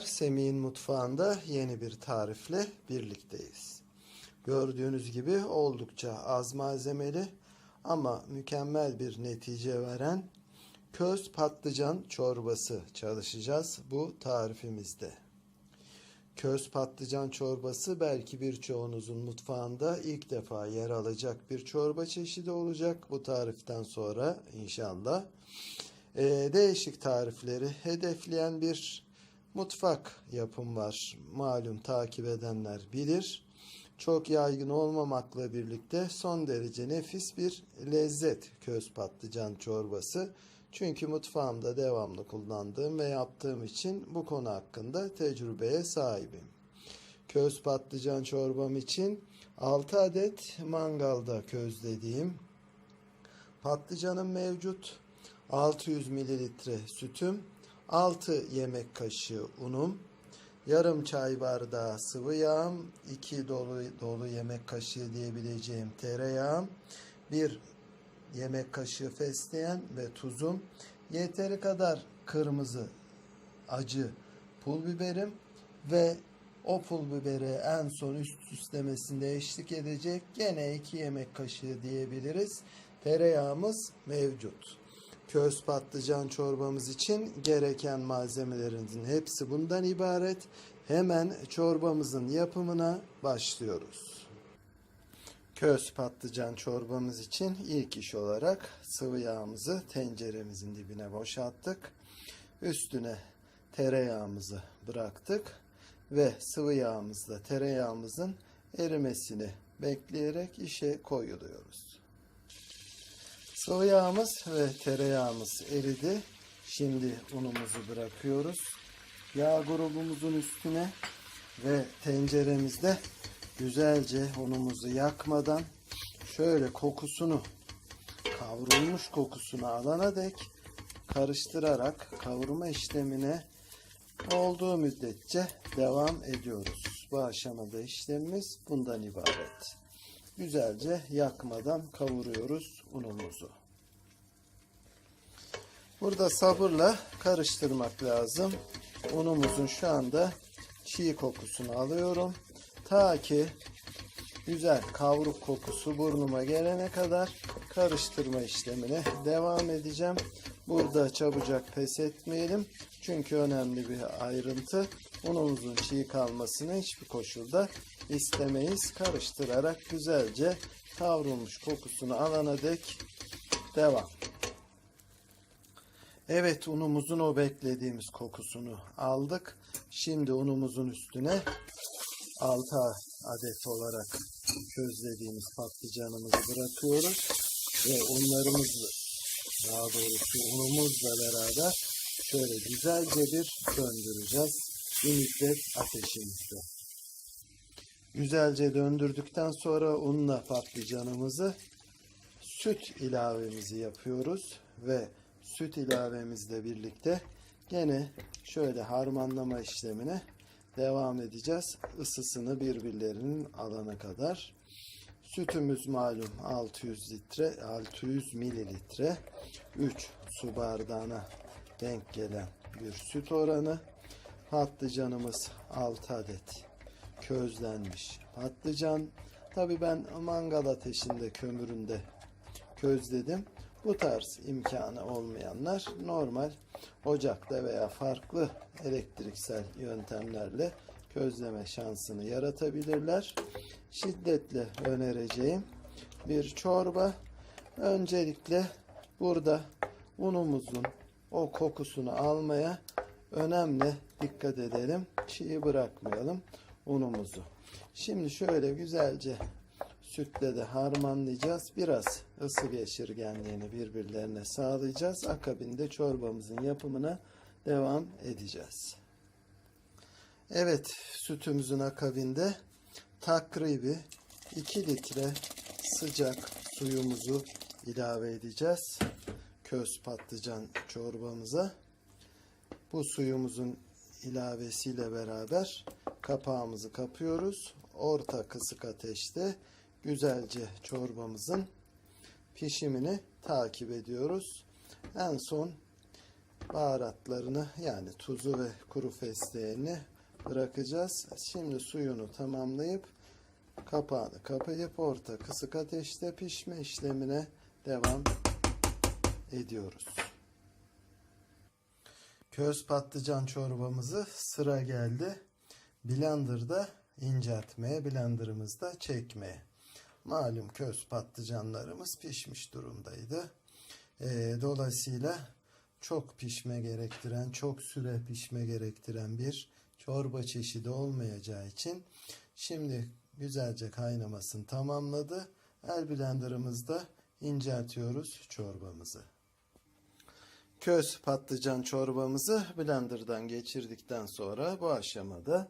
Semih'in mutfağında yeni bir tarifle birlikteyiz. Gördüğünüz gibi oldukça az malzemeli ama mükemmel bir netice veren köz patlıcan çorbası çalışacağız bu tarifimizde. Köz patlıcan çorbası belki birçoğunuzun mutfağında ilk defa yer alacak bir çorba çeşidi olacak bu tariften sonra inşallah. Ee, değişik tarifleri hedefleyen bir mutfak yapım var. Malum takip edenler bilir. Çok yaygın olmamakla birlikte son derece nefis bir lezzet köz patlıcan çorbası. Çünkü mutfağımda devamlı kullandığım ve yaptığım için bu konu hakkında tecrübeye sahibim. Köz patlıcan çorbam için 6 adet mangalda közlediğim patlıcanım mevcut. 600 mililitre sütüm, 6 yemek kaşığı unum, yarım çay bardağı sıvı yağım, 2 dolu dolu yemek kaşığı diyebileceğim tereyağım, 1 yemek kaşığı fesleğen ve tuzum, yeteri kadar kırmızı acı pul biberim ve o pul biberi en son üst süslemesinde eşlik edecek gene 2 yemek kaşığı diyebiliriz. Tereyağımız mevcut. Köz patlıcan çorbamız için gereken malzemelerimizin hepsi bundan ibaret. Hemen çorbamızın yapımına başlıyoruz. Köz patlıcan çorbamız için ilk iş olarak sıvı yağımızı tenceremizin dibine boşalttık. Üstüne tereyağımızı bıraktık ve sıvı yağımızla tereyağımızın erimesini bekleyerek işe koyuluyoruz. Sıvı yağımız ve tereyağımız eridi. Şimdi unumuzu bırakıyoruz. Yağ grubumuzun üstüne ve tenceremizde güzelce unumuzu yakmadan şöyle kokusunu kavrulmuş kokusunu alana dek karıştırarak kavurma işlemine olduğu müddetçe devam ediyoruz. Bu aşamada işlemimiz bundan ibaret. Güzelce yakmadan kavuruyoruz unumuzu. Burada sabırla karıştırmak lazım. Unumuzun şu anda çiğ kokusunu alıyorum. Ta ki güzel kavruk kokusu burnuma gelene kadar karıştırma işlemine devam edeceğim. Burada çabucak pes etmeyelim. Çünkü önemli bir ayrıntı. Unumuzun çiğ kalmasını hiçbir koşulda istemeyiz. Karıştırarak güzelce kavrulmuş kokusunu alana dek devam. Evet unumuzun o beklediğimiz kokusunu aldık. Şimdi unumuzun üstüne 6 adet olarak közlediğimiz patlıcanımızı bırakıyoruz. Ve unlarımızı daha doğrusu unumuzla beraber şöyle güzelce bir döndüreceğiz. Bir müddet ateşimizde. Güzelce döndürdükten sonra unla patlıcanımızı süt ilavemizi yapıyoruz ve süt ilavemizle birlikte gene şöyle harmanlama işlemine devam edeceğiz. Isısını birbirlerinin alana kadar. Sütümüz malum 600 litre, 600 mililitre. 3 su bardağına denk gelen bir süt oranı. Patlıcanımız 6 adet közlenmiş patlıcan. Tabi ben mangal ateşinde kömüründe közledim. Bu tarz imkanı olmayanlar normal ocakta veya farklı elektriksel yöntemlerle közleme şansını yaratabilirler. Şiddetle önereceğim bir çorba. Öncelikle burada unumuzun o kokusunu almaya önemli dikkat edelim. Çiğ bırakmayalım unumuzu. Şimdi şöyle güzelce sütle de harmanlayacağız. Biraz ısı geçirgenliğini birbirlerine sağlayacağız. Akabinde çorbamızın yapımına devam edeceğiz. Evet sütümüzün akabinde takribi 2 litre sıcak suyumuzu ilave edeceğiz. Köz patlıcan çorbamıza. Bu suyumuzun ilavesiyle beraber kapağımızı kapıyoruz. Orta kısık ateşte güzelce çorbamızın pişimini takip ediyoruz. En son baharatlarını yani tuzu ve kuru fesleğeni bırakacağız. Şimdi suyunu tamamlayıp kapağını kapayıp orta kısık ateşte pişme işlemine devam ediyoruz. Köz patlıcan çorbamızı sıra geldi. Blender'da inceltmeye, blenderımızda çekmeye. Malum köz patlıcanlarımız pişmiş durumdaydı. Ee, dolayısıyla çok pişme gerektiren, çok süre pişme gerektiren bir çorba çeşidi olmayacağı için şimdi güzelce kaynamasını tamamladı. El blenderımızda inceltiyoruz çorbamızı. Köz patlıcan çorbamızı blenderdan geçirdikten sonra bu aşamada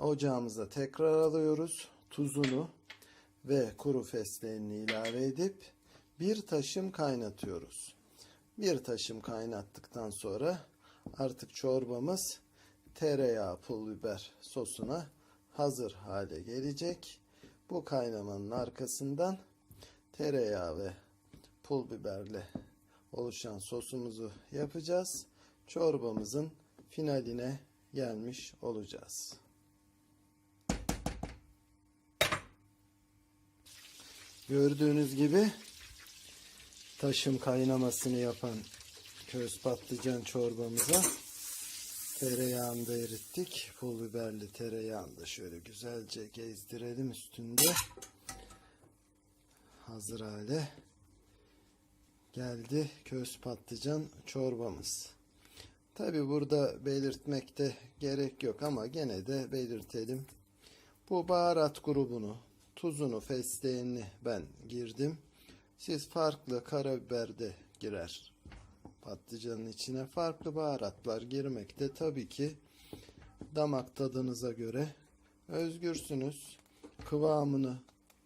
ocağımıza tekrar alıyoruz. Tuzunu ve kuru fesleğenini ilave edip bir taşım kaynatıyoruz. Bir taşım kaynattıktan sonra artık çorbamız tereyağı, pul biber sosuna hazır hale gelecek. Bu kaynamanın arkasından tereyağı ve pul biberle oluşan sosumuzu yapacağız. Çorbamızın finaline gelmiş olacağız. Gördüğünüz gibi taşım kaynamasını yapan köz patlıcan çorbamıza tereyağını da erittik. Pul biberli tereyağını da şöyle güzelce gezdirelim üstünde. Hazır hale geldi köz patlıcan çorbamız. Tabi burada belirtmekte gerek yok ama gene de belirtelim. Bu baharat grubunu, tuzunu, fesleğenini ben girdim. Siz farklı karabiber de girer. Patlıcanın içine farklı baharatlar girmekte tabii ki damak tadınıza göre özgürsünüz. Kıvamını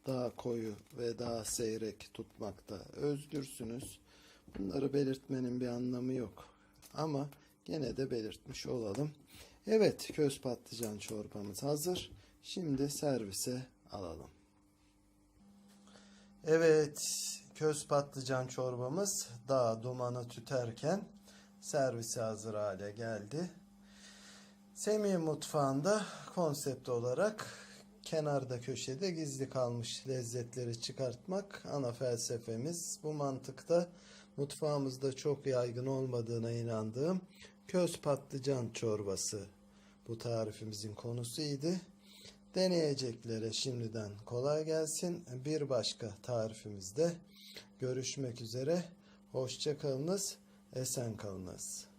daha koyu ve daha seyrek tutmakta özgürsünüz. Bunları belirtmenin bir anlamı yok. Ama gene de belirtmiş olalım. Evet, köz patlıcan çorbamız hazır. Şimdi servise alalım. Evet, köz patlıcan çorbamız daha dumanı tüterken servise hazır hale geldi. Semih mutfağında konsept olarak kenarda köşede gizli kalmış lezzetleri çıkartmak ana felsefemiz. Bu mantıkta mutfağımızda çok yaygın olmadığına inandığım köz patlıcan çorbası bu tarifimizin konusuydu. Deneyeceklere şimdiden kolay gelsin. Bir başka tarifimizde görüşmek üzere. Hoşça kalınız, esen kalınız.